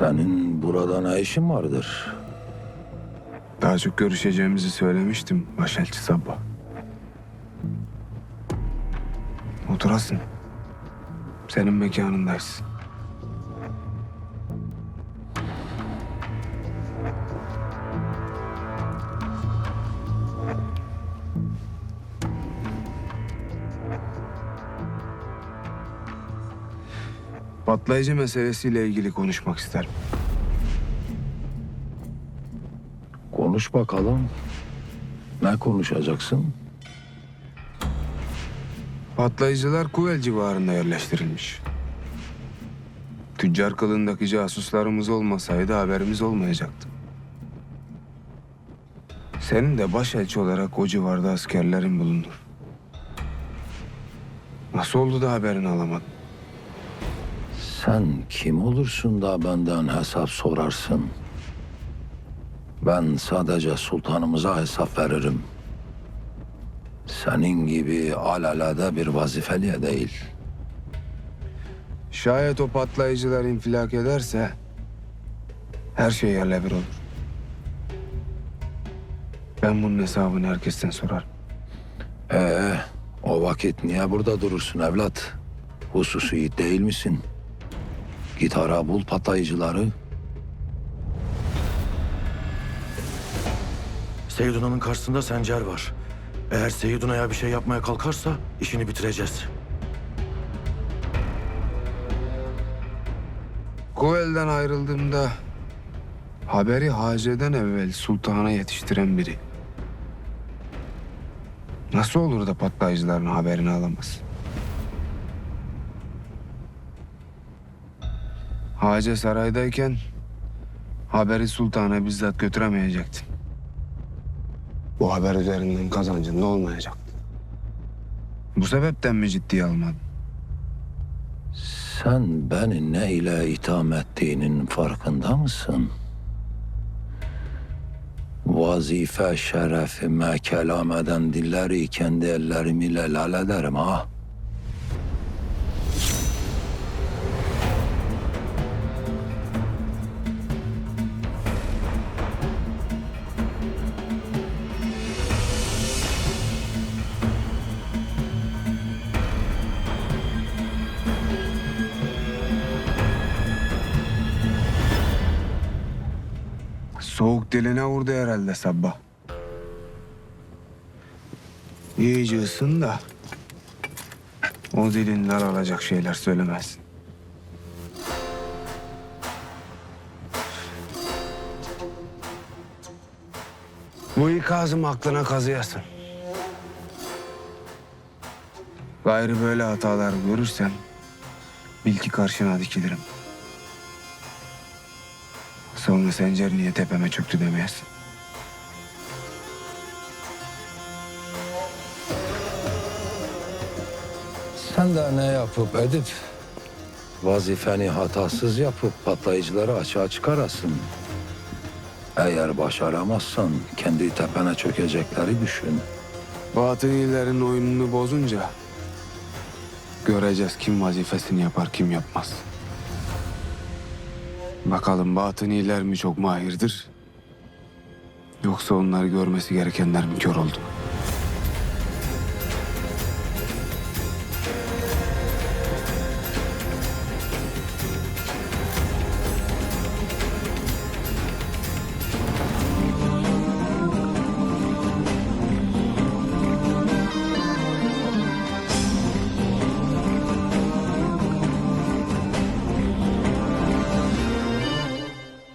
Senin burada ne işin vardır? Daha çok görüşeceğimizi söylemiştim Başelçi Sabah. Oturasın. Senin mekanındayız. Patlayıcı meselesiyle ilgili konuşmak isterim. Konuş bakalım. Ne konuşacaksın? Patlayıcılar Kuvel civarında yerleştirilmiş. Tüccar kılığındaki casuslarımız olmasaydı haberimiz olmayacaktı. Senin de başelçi olarak o civarda askerlerin bulunur. Nasıl oldu da haberini alamadın? Sen kim olursun da benden hesap sorarsın? Ben sadece sultanımıza hesap veririm. Senin gibi alelade bir vazifeliye değil. Şayet o patlayıcılar infilak ederse her şey yerle bir olur. Ben bunun hesabını herkesten sorarım. Ee, o vakit niye burada durursun evlat? Hususi değil misin? Git ara bul patlayıcıları. Seyyiduna'nın karşısında Sencer var. Eğer Seyyiduna'ya bir şey yapmaya kalkarsa işini bitireceğiz. Kuvel'den ayrıldığımda haberi Hace'den evvel sultana yetiştiren biri. Nasıl olur da patlayıcıların haberini alamaz? Hace saraydayken haberi sultana bizzat götüremeyecektin. Bu haber üzerinden kazancın ne olmayacaktı? Bu sebepten mi ciddiye almadın? Sen beni ne ile itham ettiğinin farkında mısın? Vazife şerefime kelam eden dilleri kendi ellerim ile lal ederim ha. Soğuk diline vurdu herhalde sabah. İyice ısın da o dilinden alacak şeyler söylemezsin. Bu ikazım aklına kazıyasın. Gayrı böyle hatalar görürsem bil ki karşına dikilirim. Sonra Sencer niye tepeme çöktü demeyesin. Sen de ne yapıp edip vazifeni hatasız yapıp patlayıcıları açığa çıkarasın. Eğer başaramazsan kendi tepene çökecekleri düşün. Batınilerin oyununu bozunca göreceğiz kim vazifesini yapar kim yapmaz. Bakalım batıniler mi çok mahirdir? Yoksa onları görmesi gerekenler mi kör oldu?